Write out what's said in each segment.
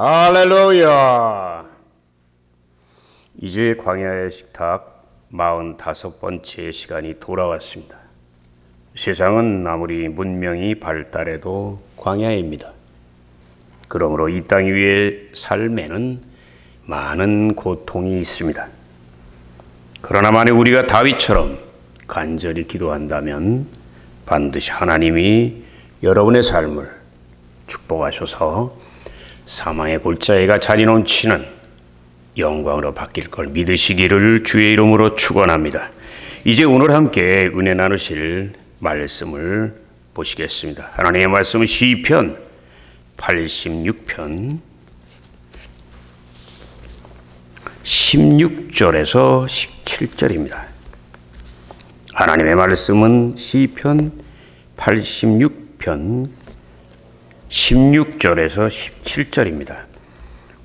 할렐루야! 이제 광야의 식탁 45번째 시간이 돌아왔습니다. 세상은 아무리 문명이 발달해도 광야입니다. 그러므로 이 땅 위의 삶에는 많은 고통이 있습니다. 그러나 만약 우리가 다윗처럼 간절히 기도한다면 반드시 하나님이 여러분의 삶을 축복하셔서 사망의 골짜기가 자리 넘치는 영광으로 바뀔 걸 믿으시기를 주의 이름으로 축원합니다. 이제 오늘 함께 은혜 나누실 말씀을 보시겠습니다. 하나님의 말씀은 시편 86편 16절에서 17절입니다. 하나님의 말씀은 시편 86편 16절에서 17절입니다.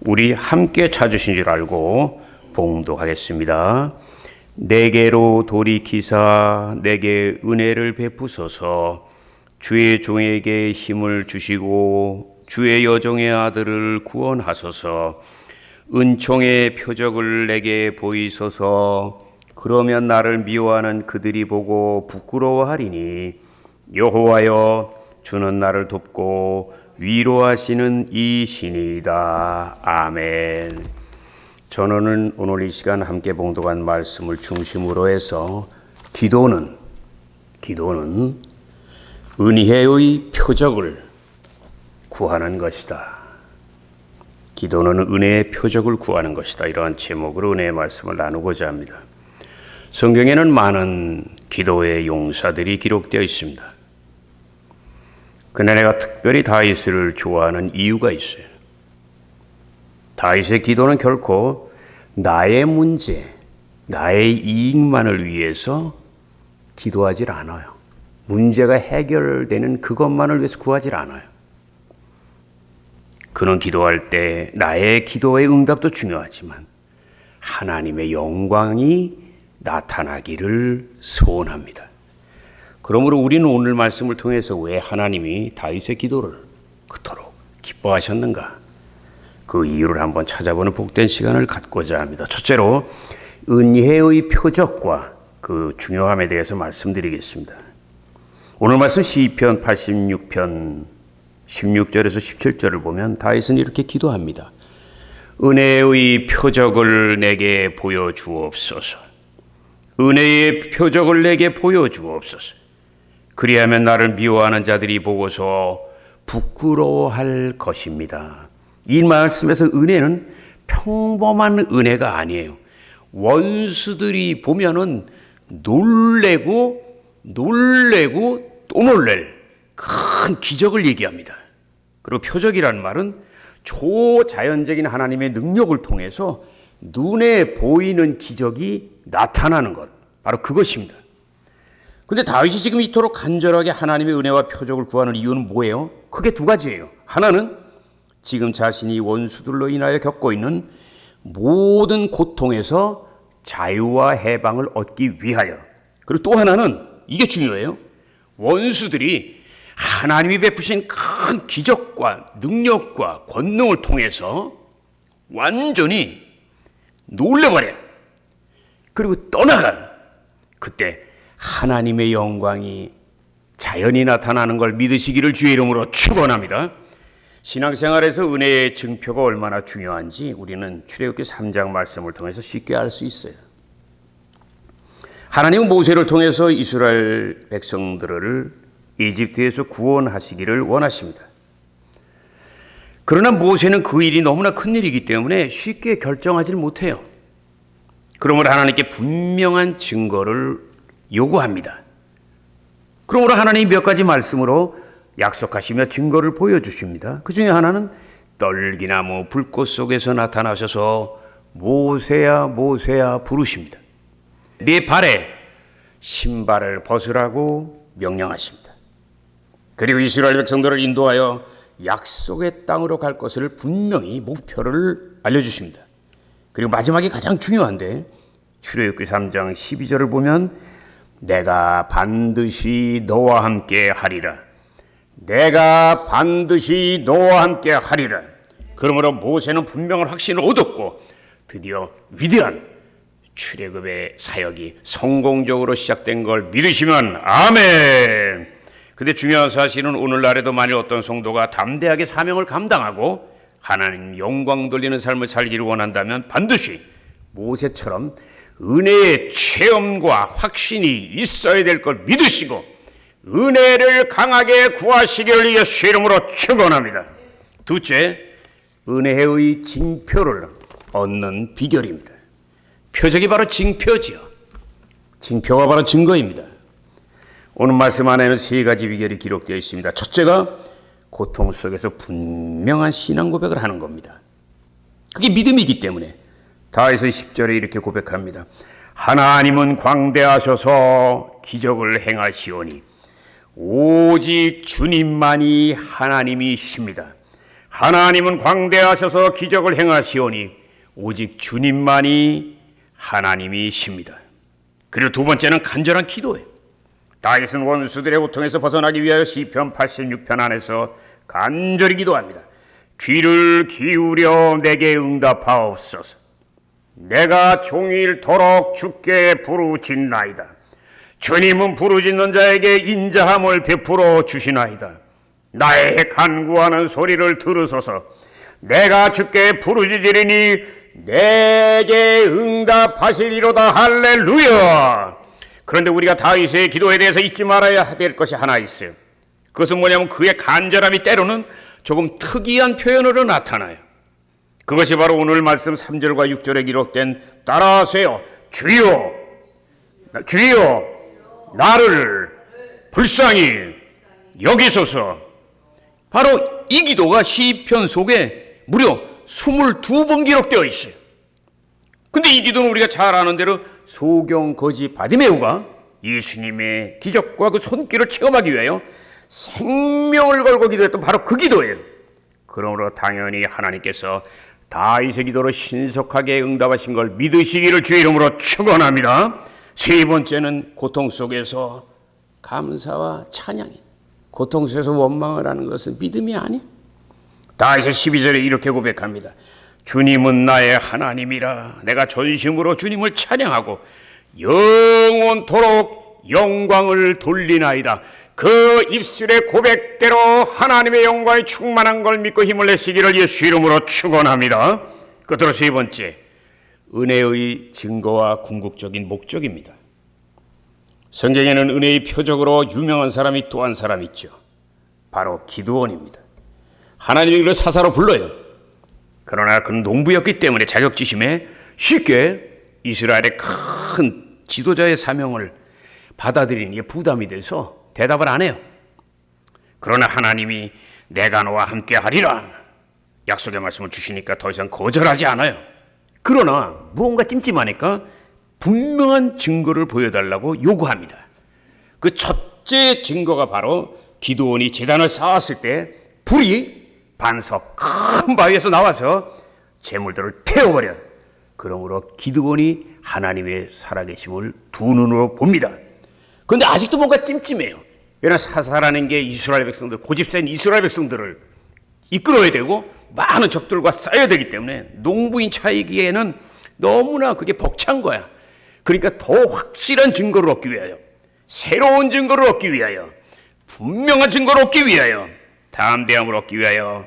우리 함께 찾으신 줄 알고 봉독하겠습니다. 내게로 돌이키사 내게 은혜를 베푸소서 주의 종에게 힘을 주시고 주의 여종의 아들을 구원하소서 은총의 표적을 내게 보이소서 그러면 나를 미워하는 그들이 보고 부끄러워하리니 여호와여 주는 나를 돕고 위로하시는 이 신이다. 아멘. 저는 오늘 이 시간 함께 봉독한 말씀을 중심으로 해서 기도는 기도는 은혜의 표적을 구하는 것이다. 기도는 은혜의 표적을 구하는 것이다. 이러한 제목으로 은혜의 말씀을 나누고자 합니다. 성경에는 많은 기도의 용사들이 기록되어 있습니다. 그날 내가 특별히 다윗을 좋아하는 이유가 있어요. 다윗의 기도는 결코 나의 문제, 나의 이익만을 위해서 기도하지 않아요. 문제가 해결되는 그것만을 위해서 구하지 않아요. 그는 기도할 때 나의 기도의 응답도 중요하지만 하나님의 영광이 나타나기를 소원합니다. 그러므로 우리는 오늘 말씀을 통해서 왜 하나님이 다윗의 기도를 그토록 기뻐하셨는가? 그 이유를 한번 찾아보는 복된 시간을 갖고자 합니다. 첫째로 은혜의 표적과 그 중요함에 대해서 말씀드리겠습니다. 오늘 말씀 시편 86편 16절에서 17절을 보면 다윗은 이렇게 기도합니다. 은혜의 표적을 내게 보여 주옵소서. 은혜의 표적을 내게 보여 주옵소서. 그리하면 나를 미워하는 자들이 보고서 부끄러워할 것입니다. 이 말씀에서 은혜는 평범한 은혜가 아니에요. 원수들이 보면은 놀래고 놀래고 또 놀랄 큰 기적을 얘기합니다. 그리고 표적이라는 말은 초자연적인 하나님의 능력을 통해서 눈에 보이는 기적이 나타나는 것. 바로 그것입니다. 근데 다윗이 지금 이토록 간절하게 하나님의 은혜와 표적을 구하는 이유는 뭐예요? 크게 두 가지예요. 하나는 지금 자신이 원수들로 인하여 겪고 있는 모든 고통에서 자유와 해방을 얻기 위하여. 그리고 또 하나는 이게 중요해요. 원수들이 하나님이 베푸신 큰 기적과 능력과 권능을 통해서 완전히 놀래버려요. 그리고 떠나간 그때 하나님의 영광이 자연히 나타나는 걸 믿으시기를 주의 이름으로 축원합니다. 신앙생활에서 은혜의 증표가 얼마나 중요한지 우리는 출애굽기 3장 말씀을 통해서 쉽게 알 수 있어요. 하나님은 모세를 통해서 이스라엘 백성들을 이집트에서 구원하시기를 원하십니다. 그러나 모세는 그 일이 너무나 큰 일이기 때문에 쉽게 결정하지 못해요. 그러므로 하나님께 분명한 증거를 요구합니다. 그러므로 하나님 몇 가지 말씀으로 약속하시며 증거를 보여주십니다. 그 중에 하나는 떨기나무 불꽃 속에서 나타나셔서 모세야 모세야 부르십니다. 네 발에 신발을 벗으라고 명령하십니다. 그리고 이스라엘 백성들을 인도하여 약속의 땅으로 갈 것을 분명히 목표를 알려주십니다. 그리고 마지막에 가장 중요한데 출애굽기 3장 12절을 보면 내가 반드시 너와 함께 하리라. 내가 반드시 너와 함께 하리라. 그러므로 모세는 분명한 확신을 얻었고 드디어 위대한 출애굽의 사역이 성공적으로 시작된 걸 믿으시면 아멘. 근데 중요한 사실은 오늘날에도 만일 어떤 성도가 담대하게 사명을 감당하고 하나님 영광 돌리는 삶을 살기를 원한다면 반드시 모세처럼 은혜의 체험과 확신이 있어야 될 걸 믿으시고 은혜를 강하게 구하시기를 예수 이름으로 축원합니다. 둘째, 은혜의 징표를 얻는 비결입니다. 표적이 바로 징표지요. 징표가 바로 증거입니다. 오늘 말씀 안에는 세 가지 비결이 기록되어 있습니다. 첫째가 고통 속에서 분명한 신앙 고백을 하는 겁니다. 그게 믿음이기 때문에 다윗은 10절에 이렇게 고백합니다. 하나님은 광대하셔서 기적을 행하시오니 오직 주님만이 하나님이십니다. 하나님은 광대하셔서 기적을 행하시오니 오직 주님만이 하나님이십니다. 그리고 두 번째는 간절한 기도예요. 다윗은 원수들의 고통에서 벗어나기 위하여 시편 86편 안에서 간절히 기도합니다. 귀를 기울여 내게 응답하옵소서. 내가 종일토록 주께 부르짖나이다. 주님은 부르짖는 자에게 인자함을 베풀어 주시나이다. 나의 간구하는 소리를 들으소서. 내가 주께 부르짖으리니 내게 응답하시리로다 할렐루야. 그런데 우리가 다윗의 기도에 대해서 잊지 말아야 될 것이 하나 있어요. 그것은 뭐냐면 그의 간절함이 때로는 조금 특이한 표현으로 나타나요. 그것이 바로 오늘 말씀 3절과 6절에 기록된 따라하세요. 주여, 주여, 나를 불쌍히 여기소서. 바로 이 기도가 시편 속에 무려 22번 기록되어 있어요. 근데 이 기도는 우리가 잘 아는 대로 소경 거지 바디메우가 예수님의 기적과 그 손길을 체험하기 위하여 생명을 걸고 기도했던 바로 그 기도예요. 그러므로 당연히 하나님께서 다윗의 기도로 신속하게 응답하신 걸 믿으시기를 주의 이름으로 축원합니다. 세 번째는 고통 속에서 감사와 찬양이. 고통 속에서 원망을 하는 것은 믿음이 아니. 다윗의 12절에 이렇게 고백합니다. 주님은 나의 하나님이라 내가 전심으로 주님을 찬양하고 영원토록 영광을 돌리나이다. 그 입술의 고백대로 하나님의 영광이 충만한 걸 믿고 힘을 내시기를 예수 이름으로 축원합니다. 끝으로 세 번째 은혜의 증거와 궁극적인 목적입니다. 성경에는 은혜의 표적으로 유명한 사람이 또 한 사람 있죠. 바로 기드온입니다. 하나님이 그를 사사로 불러요. 그러나 그는 농부였기 때문에 자격지심에 쉽게 이스라엘의 큰 지도자의 사명을 받아들이는 게 부담이 돼서 대답을 안 해요. 그러나 하나님이 내가 너와 함께 하리라 약속의 말씀을 주시니까 더 이상 거절하지 않아요. 그러나 무언가 찜찜하니까 분명한 증거를 보여달라고 요구합니다. 그 첫째 증거가 바로 기도원이 재단을 쌓았을 때 불이 반석 큰 바위에서 나와서 재물들을 태워버려. 그러므로 기드온이 하나님의 살아계심을 두 눈으로 봅니다. 그런데 아직도 뭔가 찜찜해요. 왜냐 사사라는 게 이스라엘 백성들 고집센 이스라엘 백성들을 이끌어야 되고 많은 적들과 싸야 되기 때문에 농부인 차이기에는 너무나 그게 벅찬 거야. 그러니까 더 확실한 증거를 얻기 위하여 새로운 증거를 얻기 위하여 분명한 증거를 얻기 위하여 담대함을 얻기 위하여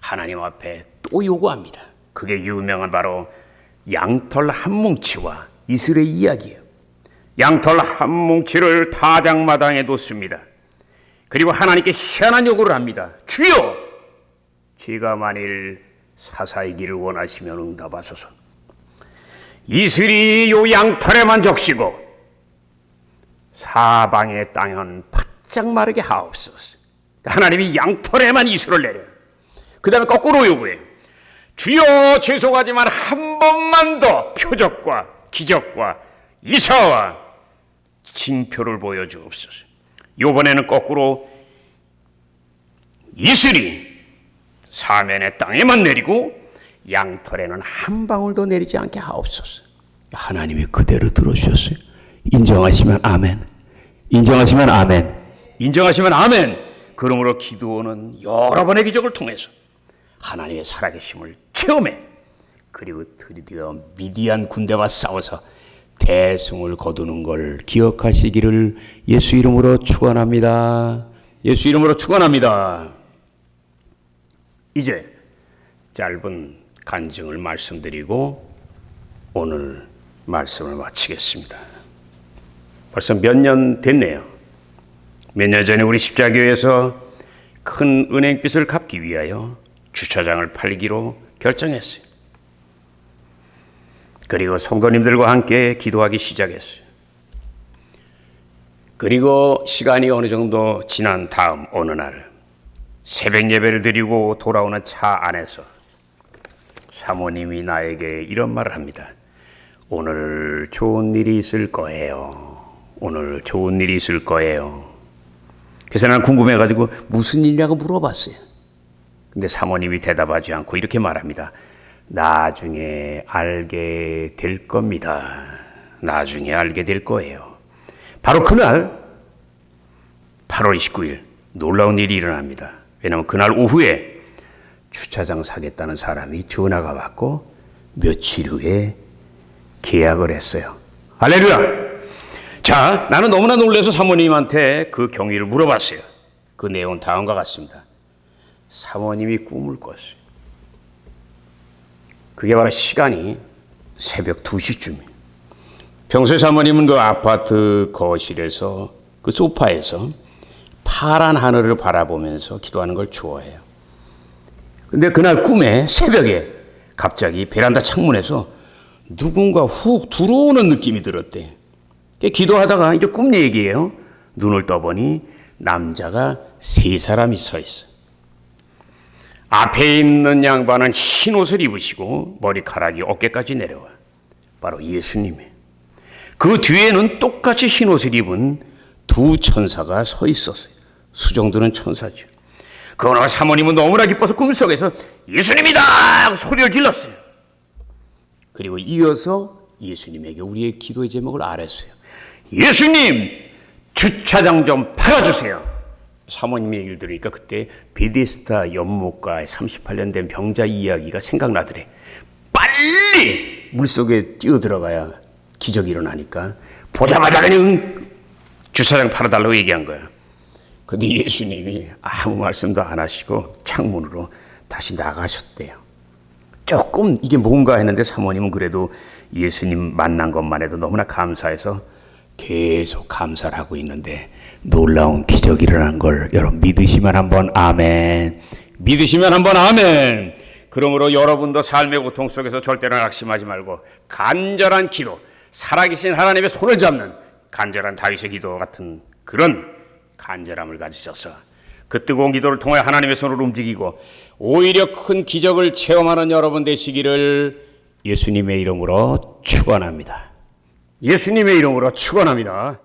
하나님 앞에 또 요구합니다. 그게 유명한 바로 양털 한 뭉치와 이슬의 이야기예요. 양털 한 뭉치를 타작마당에 뒀습니다. 그리고 하나님께 희한한 요구를 합니다. 주여! 제가 만일 사사이기를 원하시면 응답하소서. 이슬이 요 양털에만 적시고 사방의 땅은 바짝 마르게 하옵소서. 하나님이 양털에만 이슬을 내려. 그 다음에 거꾸로 요구해요. 주여 죄송하지만 한 번만 더 표적과 기적과 이사와 징표를 보여주옵소서. 요번에는 거꾸로 이슬이 사면의 땅에만 내리고 양털에는 한 방울도 내리지 않게 하옵소서. 하나님이 그대로 들어주셨어요. 인정하시면 아멘. 인정하시면 아멘. 인정하시면 아멘. 그러므로 기도는 여러 번의 기적을 통해서 하나님의 살아계심을 체험해 그리고 드디어 미디안 군대와 싸워서 대승을 거두는 걸 기억하시기를 예수 이름으로 축원합니다. 예수 이름으로 축원합니다. 이제 짧은 간증을 말씀드리고 오늘 말씀을 마치겠습니다. 벌써 몇 년 됐네요. 몇 년 전에 우리 십자교에서 큰 은행빚을 갚기 위하여 주차장을 팔기로 결정했어요. 그리고 성도님들과 함께 기도하기 시작했어요. 그리고 시간이 어느 정도 지난 다음 어느 날 새벽 예배를 드리고 돌아오는 차 안에서 사모님이 나에게 이런 말을 합니다. 오늘 좋은 일이 있을 거예요. 오늘 좋은 일이 있을 거예요. 그래서 나는 궁금해가지고 무슨 일이냐고 물어봤어요. 근데 사모님이 대답하지 않고 이렇게 말합니다. 나중에 알게 될 겁니다. 나중에 알게 될 거예요. 바로 그날 8월 29일 놀라운 일이 일어납니다. 왜냐하면 그날 오후에 주차장 사겠다는 사람이 전화가 왔고 며칠 후에 계약을 했어요. 할렐루야! 자, 나는 너무나 놀라서 사모님한테 그 경위를 물어봤어요. 그 내용은 다음과 같습니다. 사모님이 꿈을 꿨어요. 그게 바로 시간이 새벽 2시쯤이에요. 평소에 사모님은 그 아파트 거실에서 그 소파에서 파란 하늘을 바라보면서 기도하는 걸 좋아해요. 근데 그날 꿈에 새벽에 갑자기 베란다 창문에서 누군가 훅 들어오는 느낌이 들었대. 기도하다가 이제 꿈 얘기예요. 눈을 떠보니 남자가 세 사람이 서 있어. 앞에 있는 양반은 흰 옷을 입으시고 머리카락이 어깨까지 내려와. 바로 예수님이에요. 그 뒤에는 똑같이 흰 옷을 입은 두 천사가 서 있었어요. 수정들은 천사죠. 그러나 사모님은 너무나 기뻐서 꿈속에서 예수님이다! 소리를 질렀어요. 그리고 이어서 예수님에게 우리의 기도의 제목을 아랬어요. 예수님, 주차장 좀 팔아주세요. 사모님의 얘기를 들으니까 그때 베데스다 연못가에 38년 된 병자 이야기가 생각나더래. 빨리 물속에 뛰어 들어가야 기적이 일어나니까 보자마자 그냥 주차장 팔아달라고 얘기한 거야. 근데 예수님이 아무 말씀도 안 하시고 창문으로 다시 나가셨대요. 조금 이게 뭔가 했는데 사모님은 그래도 예수님 만난 것만 해도 너무나 감사해서 계속 감사를 하고 있는데 놀라운 기적이 일어난 걸 여러분 믿으시면 한번 아멘. 믿으시면 한번 아멘. 그러므로 여러분도 삶의 고통 속에서 절대로 낙심하지 말고 간절한 기도, 살아계신 하나님의 손을 잡는 간절한 다윗의 기도 같은 그런 간절함을 가지셔서 그 뜨거운 기도를 통해 하나님의 손을 움직이고 오히려 큰 기적을 체험하는 여러분 되시기를 예수님의 이름으로 축원합니다. 예수님의 이름으로 축원합니다.